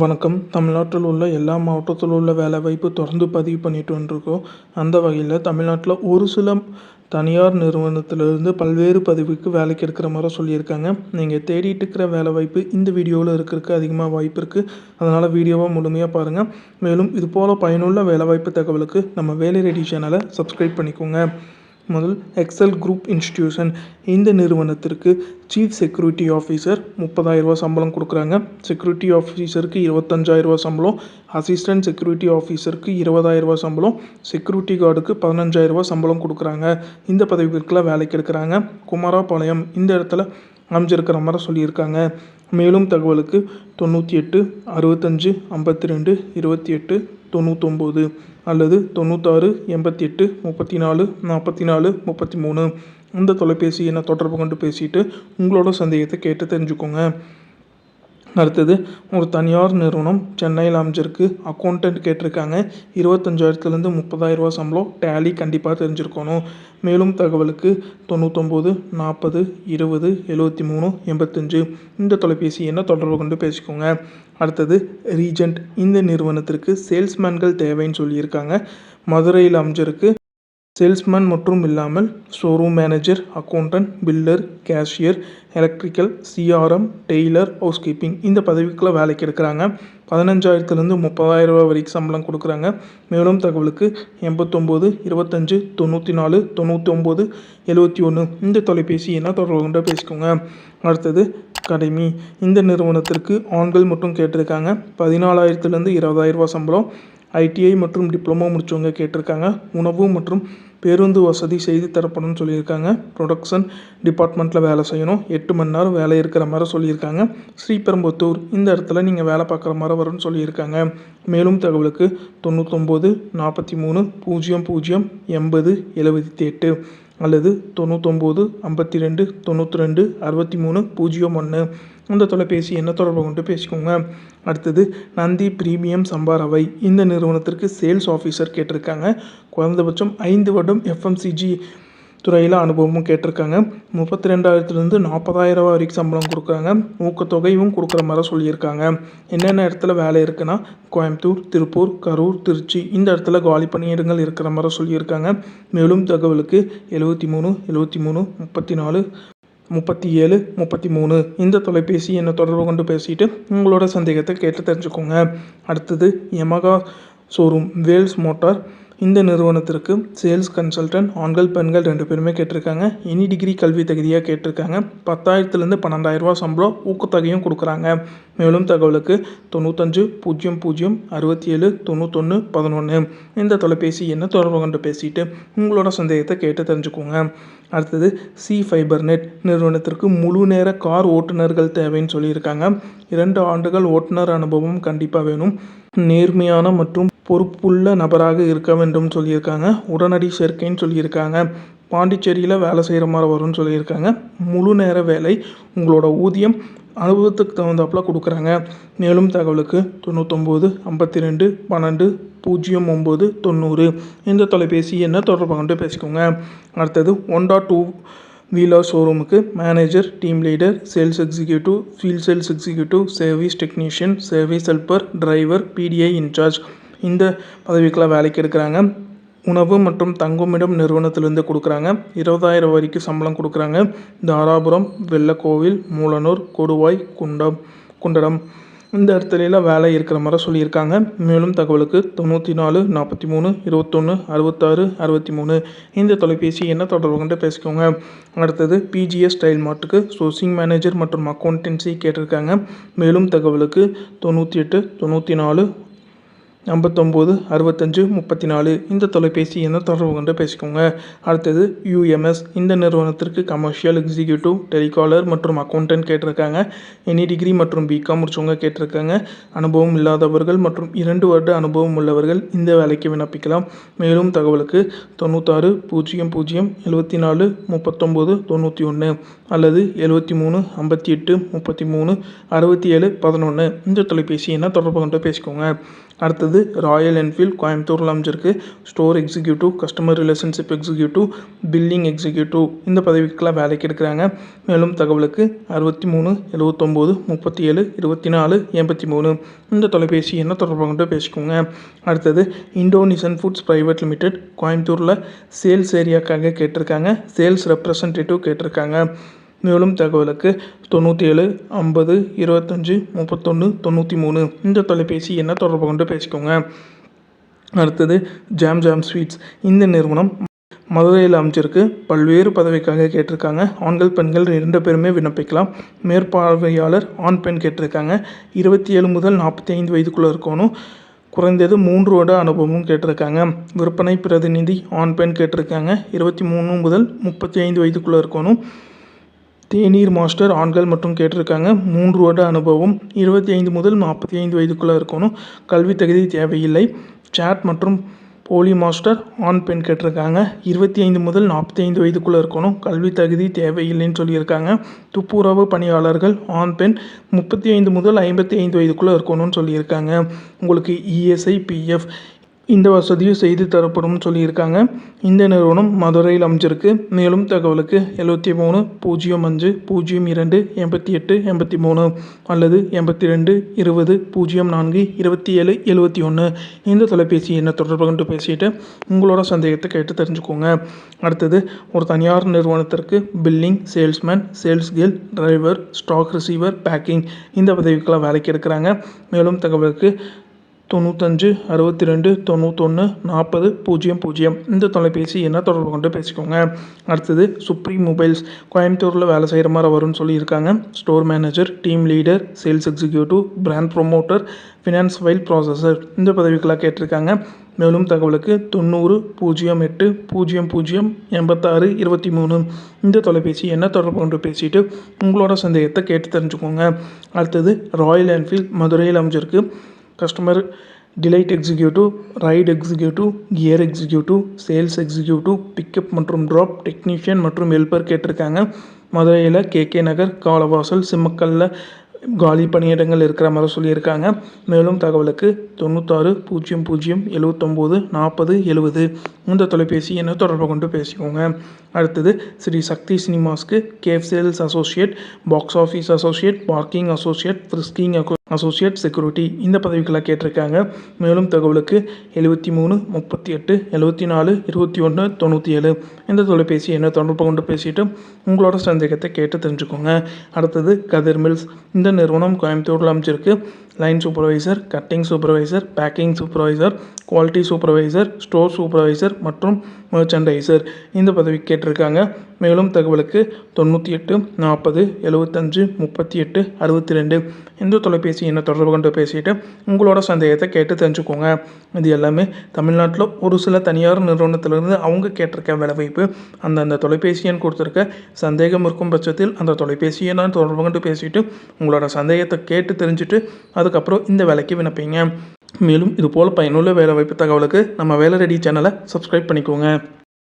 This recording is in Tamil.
வணக்கம். தமிழ்நாட்டில் உள்ள எல்லா மாவட்டத்தில் உள்ள வேலைவாய்ப்பு தொடர்ந்து பதிவு பண்ணிட்டு வந்துருக்கோம். அந்த வகையில் தமிழ்நாட்டில் ஒரு சில தனியார் நிறுவனத்திலிருந்து பல்வேறு பதவிக்கு வேலைக்கு எடுக்கிற மாதிரி சொல்லியிருக்காங்க. நீங்கள் தேடிட்டு இருக்கிற வேலைவாய்ப்பு இந்த வீடியோவில் இருக்கிறதுக்கு அதிகமாக வாய்ப்பு இருக்குது அதனால் வீடியோவை முழுமையாக பாருங்கள் மேலும் இதுபோல் பயனுள்ள வேலைவாய்ப்பு தகவலுக்கு நம்ம வேலை ரெடி சேனலை சப்ஸ்கிரைப் பண்ணிக்கோங்க. முதல் எக்ஸல் குரூப் இன்ஸ்டிடியூஷன் இந்த நிறுவனத்திற்கு சீஃப் செக்யூரிட்டி ஆஃபீஸர் முப்பதாயிரரூவா சம்பளம் கொடுக்குறாங்க. செக்யூரிட்டி ஆஃபீஸருக்கு இருபத்தஞ்சாயிரரூவா சம்பளம். அசிஸ்டன்ட் செக்யூரிட்டி ஆஃபீஸருக்கு இருபதாயிரரூவா சம்பளம். செக்யூரிட்டி கார்டுக்கு பதினஞ்சாயிரரூவா சம்பளம் கொடுக்குறாங்க. இந்த பதவிகளுக்கெல்லாம் வேலைக்கு எடுக்கிறாங்க குமாராபாளையம் இந்த இடத்துல அமைஞ்சிருக்கிற மாதிரி சொல்லியிருக்காங்க. மேலும் தகவலுக்கு தொண்ணூற்றி எட்டு அறுபத்தஞ்சு ஐம்பத்தி ரெண்டு இருபத்தி எட்டு தொண்ணூத்தொம்பது அல்லது தொண்ணூத்தாறு எண்பத்தி எட்டு முப்பத்தி நாலு நாற்பத்தி நாலு முப்பத்தி மூணு இந்த தொலைபேசி எண்ணை தொடர்பு கொண்டு பேசிட்டு உங்களோட சந்தேகத்தை கேட்டு தெரிஞ்சுக்கோங்க. அடுத்தது ஒரு தனியார் நிறுவனம் சென்னையில் அமைஞ்சிருக்கு. அக்கௌண்டன்ட் கேட்டிருக்காங்க. இருபத்தஞ்சாயிரத்துலேருந்து முப்பதாயிரரூவா சம்பளம். டேலி கண்டிப்பாக தெரிஞ்சிருக்கணும். மேலும் தகவலுக்கு தொண்ணூத்தொம்பது நாற்பது இருபது எழுவத்தி மூணு எண்பத்தஞ்சு. இந்த தொலைபேசி எண்ணை தொடர்பு கொண்டு பேசிக்கோங்க. அடுத்தது ரீஜெண்ட் இந்த நிறுவனத்திற்கு சேல்ஸ்மேன்கள் தேவைன்னு சொல்லியிருக்காங்க. மதுரையில் அமைஞ்சிருக்கு. சேல்ஸ்மேன் மற்றும் இல்லாமல் showroom manager accountant biller cashier electrical CRM tailor housekeeping இந்த பதவிக்குள்ள வேலைக்கு எடுக்கிறாங்க. பதினஞ்சாயிரத்துலேருந்து முப்பதாயிரம் ரூபா வரைக்கும் சம்பளம் கொடுக்குறாங்க. மேலும் தகவலுக்கு எண்பத்தொம்போது இருபத்தஞ்சு தொண்ணூற்றி நாலு தொண்ணூற்றி ஒம்பது எழுபத்தி ஒன்று இந்த தொலைபேசி என்ன தொடர்பு கொண்டு பேசிக்கோங்க. அடுத்தது அகாடமி இந்த நிறுவனத்திற்கு ஆண்கள் மட்டும் கேட்டிருக்காங்க. பதினாலாயிரத்துலேருந்து இருபதாயிரம் ரூபா சம்பளம். ஐடிஐ மற்றும் டிப்ளமோ முடித்தவங்க கேட்டிருக்காங்க. உணவு மற்றும் பேருந்து வசதி செய்து தரப்படணும்னு சொல்லியிருக்காங்க. ப்ரொடக்ஷன் டிபார்ட்மெண்ட்டில் வேலை செய்யணும். எட்டு மணி நேரம் வேலை இருக்கிற மாதிரி சொல்லியிருக்காங்க. ஸ்ரீபெரும்புத்தூர் இந்த இடத்துல நீங்கள் வேலை பார்க்குற மாதிரி வரும்னு சொல்லியிருக்காங்க. மேலும் தகவலுக்கு தொண்ணூத்தொம்பது நாற்பத்தி மூணு பூஜ்ஜியம் பூஜ்ஜியம் எண்பது எழுபத்தி எட்டு. அல்லது தொண்ணூத்தொம்போது ஐம்பத்தி ரெண்டு தொண்ணூற்றி ரெண்டு அறுபத்தி மூணு பூஜ்ஜியம் ஒன்று இந்த தொலைபேசி என்ன தொடர்பு கொண்டு பேசிக்கோங்க. அடுத்தது நந்தி பிரீமியம் சம்பார் அவை. இந்த நிறுவனத்திற்கு சேல்ஸ் ஆஃபீஸர் கேட்டிருக்காங்க. குறைந்தபட்சம் ஐந்து வருடம் எஃப்எம்சிஜி துறையில் அனுபவமும் கேட்டிருக்காங்க. முப்பத்தி ரெண்டாயிரத்துலேருந்து நாற்பதாயிரம் ரூபா வரைக்கும் சம்பளம் கொடுக்குறாங்க. ஊக்கத்தொகையும் கொடுக்குற மாதிரி சொல்லியிருக்காங்க. என்னென்ன இடத்துல வேலை இருக்குன்னா கோயம்புத்தூர் திருப்பூர் கரூர் திருச்சி இந்த இடத்துல காலி பணியிடங்கள் இருக்கிற மாதிரி சொல்லியிருக்காங்க. மேலும் தகவலுக்கு எழுபத்தி மூணு எழுபத்தி மூணு முப்பத்தி நாலு முப்பத்தி ஏழு முப்பத்தி மூணு இந்த தொலைபேசி என்னை தொடர்பு கொண்டு பேசிட்டு உங்களோட சந்தேகத்தை கேட்டு தெரிஞ்சுக்கோங்க. அடுத்தது யமகா ஷோரூம் வேல்ஸ் மோட்டார் இந்த நிறுவனத்திற்கு சேல்ஸ் கன்சல்டன்ட் ஆண்கள் பெண்கள் ரெண்டு பேருமே கேட்டிருக்காங்க. எனி டிகிரி கல்வி தகுதியாக கேட்டிருக்காங்க. பத்தாயிரத்துலேருந்து பன்னெண்டாயிரரூவா சம்பளம் ஊக்கத்தொகையும் கொடுக்குறாங்க. மேலும் தகவலுக்கு தொண்ணூத்தஞ்சு பூஜ்ஜியம் பூஜ்ஜியம் அறுபத்தி ஏழு தொண்ணூத்தொன்று பதினொன்று இந்த தொலைபேசி என்ன தொடர்பு கொண்டு பேசிட்டு உங்களோட சந்தேகத்தை கேட்டு தெரிஞ்சுக்கோங்க. அடுத்தது சி ஃபைபர் நெட் நிறுவனத்திற்கு முழு நேர கார் ஓட்டுநர்கள் தேவைன்னு சொல்லியிருக்காங்க. இரண்டு ஆண்டுகள் ஓட்டுநர் அனுபவம் கண்டிப்பாக வேணும். நேர்மையான மற்றும் பொறுப்புள்ள நபராக இருக்க வேண்டும் சொல்லியிருக்காங்க. உடனடி சேர்க்கைன்னு சொல்லியிருக்காங்க. பாண்டிச்சேரியில் வேலை செய்கிற மாதிரி வரும்னு சொல்லியிருக்காங்க. முழு நேர வேலை உங்களோட ஊதியம் அனுபவத்துக்கு தகுந்தாப்பில் கொடுக்குறாங்க. மேலும் தகவலுக்கு தொண்ணூத்தொம்பது ஐம்பத்தி ரெண்டு பன்னெண்டு பூஜ்ஜியம் ஒம்பது தொண்ணூறு. இந்த தொலைபேசி என்ன தொடர்பு கொண்டு பேசிக்கோங்க. அடுத்தது ஒன் டாட் டூ வீலர் ஷோரூமுக்கு manager team leader sales executive field sales executive service technician service helper driver PDI incharge இந்த பதவிக்கெலாம் வேலைக்கு எடுக்கிறாங்க. உணவு மற்றும் தங்குமிடம் நிறுவனத்திலேருந்து கொடுக்குறாங்க. இருபதாயிரம் வரைக்கும் சம்பளம் கொடுக்குறாங்க. தாராபுரம் வெள்ளக்கோவில் மூலனூர் கொடுவாய் குண்டம் குண்டடம். இந்த இடத்துலலாம் வேலை இருக்கிற மாதிரி சொல்லியிருக்காங்க. மேலும் தகவலுக்கு தொண்ணூற்றி நாலு நாற்பத்தி மூணு இருபத்தொன்று அறுபத்தாறு அறுபத்தி மூணு இந்த தொலைபேசி என்ன தொடர்பு கொண்டு பேசிக்கோங்க. அடுத்தது பிஜிஎஸ் ஸ்டைல் மார்ட்டுக்கு சோர்சிங் மேனேஜர் மற்றும் அக்கௌண்டன்சி கேட்டிருக்காங்க. மேலும் தகவலுக்கு தொண்ணூற்றி எட்டு தொண்ணூற்றி நாலு ஐம்பத்தொம்போது அறுபத்தஞ்சு முப்பத்தி நாலு இந்த தொலைபேசி என்ன தொடர்பு கொண்டு பேசிக்கோங்க. அடுத்தது யூஎம்எஸ் இந்த நிறுவனத்திற்கு கமர்ஷியல் எக்ஸிக்யூட்டிவ் டெலிகாலர் மற்றும் அக்கௌண்டன்ட் கேட்டிருக்காங்க. எனி டிகிரி மற்றும் பிகாம் முடிச்சவங்க கேட்டிருக்காங்க. அனுபவம் இல்லாதவர்கள் மற்றும் இரண்டு வருட அனுபவம் உள்ளவர்கள் இந்த வேலைக்கு விண்ணப்பிக்கலாம். மேலும் தகவலுக்கு தொண்ணூத்தாறு பூஜ்ஜியம் பூஜ்ஜியம் எழுபத்தி நாலு முப்பத்தொம்போது தொண்ணூற்றி ஒன்று அல்லது எழுபத்தி மூணு ஐம்பத்தி எட்டு முப்பத்தி மூணு அறுபத்தி ஏழு பதினொன்று இந்த தொலைபேசி என்ன தொடர்பு கொண்டு பேசிக்கோங்க. அடுத்தது அடுத்தது ராயல் என்ஃபீல்ட் கோயம்புத்தூரில் அமைஞ்சிருக்கு. Store executive customer relationship executive billing executive இந்த பதவிக்கெலாம் வேலைக்கு எடுக்கிறாங்க. மேலும் தகவலுக்கு அறுபத்தி மூணு எழுவத்தொம்போது முப்பத்தி ஏழு இருபத்தி நாலு எண்பத்தி மூணு இந்த தொலைபேசி என்ன தொடர்பு கொண்டு பேசிக்கோங்க. அடுத்தது இண்டோனிஷன் ஃபுட்ஸ் ப்ரைவேட் லிமிடெட் கோயம்புத்தூரில் சேல்ஸ் ஏரியாக்காக கேட்டிருக்காங்க. சேல்ஸ் ரெப்ரசன்டேட்டிவ் கேட்டிருக்காங்க. மேலும் தகவலுக்கு தொண்ணூற்றி ஏழு ஐம்பது இருபத்தஞ்சி முப்பத்தொன்று தொண்ணூற்றி மூணு இந்த தொலைபேசி என்ன தொடர்பு கொண்டு பேசிக்கோங்க. அடுத்தது ஜாம் ஜாம் ஸ்வீட்ஸ். இந்த நிறுவனம் மதுரையில் அமைச்சிருக்கு பல்வேறு பதவிக்காக கேட்டிருக்காங்க. ஆண்கள் பெண்கள் இரண்டு பேருமே விண்ணப்பிக்கலாம். மேற்பார்வையாளர் ஆண் பெண் கேட்டிருக்காங்க. இருபத்தி ஏழு முதல் நாற்பத்தி ஐந்து வயதுக்குள்ளே இருக்கணும். குறைந்தது மூன்று வருட அனுபவமும் கேட்டிருக்காங்க. விற்பனை பிரதிநிதி ஆண் பெண் கேட்டிருக்காங்க. இருபத்தி மூணு முதல் முப்பத்தி ஐந்து வயதுக்குள்ளே இருக்கணும். தேநீர் மாஸ்டர் ஆண்கள் மற்றும் கேட்டிருக்காங்க. மூன்று வருட அனுபவம். இருபத்தி ஐந்து முதல் நாற்பத்தி ஐந்து வயதுக்குள்ளே இருக்கணும். கல்வி தகுதி தேவையில்லை. சாட் மற்றும் போலி மாஸ்டர் ஆண் பெண் கேட்டிருக்காங்க. இருபத்தி ஐந்து முதல் நாற்பத்தி ஐந்து வயதுக்குள்ளே இருக்கணும். கல்வி தகுதி தேவையில்லைன்னு சொல்லியிருக்காங்க. துப்புரவு பணியாளர்கள் ஆண் பெண் முப்பத்தி ஐந்து முதல் ஐம்பத்தி ஐந்து வயதுக்குள்ளே இருக்கணும்னு சொல்லியிருக்காங்க. உங்களுக்கு இஎஸ்ஐ பிஎஃப் இந்த வசதியும் செய்து தரப்படும்னு சொல்லியிருக்காங்க. இந்த நிறுவனம் மதுரையில் அமைஞ்சிருக்கு. மேலும் தகவலுக்கு எழுபத்தி மூணு பூஜ்ஜியம் அஞ்சு பூஜ்ஜியம் இரண்டு எண்பத்தி எட்டு எண்பத்தி மூணு அல்லது எண்பத்தி ரெண்டு இருபது பூஜ்ஜியம் நான்கு இருபத்தி ஏழு எழுபத்தி ஒன்று. இந்த தொலைபேசி என்ன தொடர்பு கொண்டு பேசிட்டு உங்களோட சந்தேகத்தை கேட்டு தெரிஞ்சுக்கோங்க. அடுத்தது ஒரு தனியார் நிறுவனத்திற்கு billing salesman sales girl driver stock receiver packing இந்த பதவிக்கெல்லாம் வேலைக்கு எடுக்கிறாங்க. மேலும் தகவலுக்கு தொண்ணூத்தஞ்சு அறுபத்தி ரெண்டு தொண்ணூத்தொன்று நாற்பது பூஜ்ஜியம் பூஜ்ஜியம். இந்த தொலைபேசி என்ன தொடர்பு கொண்டு பேசிக்கோங்க. அடுத்தது சுப்ரீம் மொபைல்ஸ் கோயம்புத்தூரில் வேலை செய்கிற மாதிரி வரும்னு சொல்லியிருக்காங்க. Store manager team leader sales executive brand promoter finance file processor இந்த பதவிக்கெல்லாம் கேட்டிருக்காங்க. மேலும் தகவலுக்கு தொண்ணூறு பூஜ்ஜியம் எட்டு பூஜ்ஜியம் பூஜ்ஜியம் எண்பத்தாறு இருபத்தி மூணு இந்த தொலைபேசி என்ன தொடர்பு கொண்டு பேசிட்டு உங்களோட சந்தேகத்தை கேட்டு தெரிஞ்சுக்கோங்க. அடுத்தது ராயல் என்ஃபீல்ட் மதுரையில் அமைஞ்சிருக்கு. Customer delight executive ride executive gear executive sales executive pickup மற்றும் ட்ராப் டெக்னீஷியன் மற்றும் ஹெல்ப்பர் கேட்டிருக்காங்க. மதுரையில் கேகே நகர் காலவாசல் சிம்மக்கல்ல காலி பணியிடங்கள் இருக்கிற மாதிரி சொல்லியிருக்காங்க. மேலும் தகவலுக்கு தொண்ணூத்தாறு பூஜ்ஜியம் பூஜ்ஜியம் எழுவத்தொம்போது நாற்பது எழுவது. இந்த தொலைபேசி என்ன தொடர்பு கொண்டு பேசிக்கோங்க. அடுத்தது Sri Sakthi சினிமாஸ்க்கு cafe sales associate box office associate parking associate frisking associate security இந்த பதவிகளை கேட்டிருக்காங்க. மேலும் தகவலுக்கு எழுபத்தி மூணு முப்பத்தி எட்டு எழுபத்தி நாலு இருபத்தி ஒன்று தொண்ணூற்றி ஏழு. இந்த தொலைபேசி என்ன தொடர்பு கொண்டு பேசிட்டு உங்களோட சந்தேகத்தை கேட்டு தெரிஞ்சுக்கோங்க. அடுத்தது கதிர் மில்ஸ். இந்த நிறுவனம் கோயம்புத்தூரில் அமைச்சிருக்கு line supervisor cutting supervisor packing supervisor quality supervisor store supervisor மற்றும் மெர்ச்சன்டைசர் இந்த பதவி கேட்டிருக்காங்க. மேலும் தகவலுக்கு தொண்ணூற்றி எட்டு நாற்பது எழுபத்தஞ்சு முப்பத்தி எட்டு அறுபத்தி ரெண்டு இந்த தொலைபேசி என்ன தொடர்பு கொண்டு பேசிட்டு உங்களோட சந்தேகத்தை கேட்டு தெரிஞ்சுக்கோங்க. இது எல்லாமே தமிழ்நாட்டில் ஒரு சில தனியார் நிறுவனத்திலிருந்து அவங்க கேட்டிருக்க வேலைவாய்ப்பு. அந்தந்த தொலைபேசி எண் கொடுத்துருக்க சந்தேகம் இருக்கும் பட்சத்தில் அந்த தொலைபேசியை நான் தொடர்பு கொண்டு பேசிட்டு உங்களோட சந்தேகத்தை கேட்டு தெரிஞ்சுட்டு அதுக்கப்புறம் இந்த வேலைக்கு விண்ணப்பிங்க. மேலும் இதுபோல் பயனுள்ள வேலைவாய்ப்பு தகவலுக்கு நம்ம வேலை ரெடி சேனலை சப்ஸ்கிரைப் பண்ணிக்கோங்க.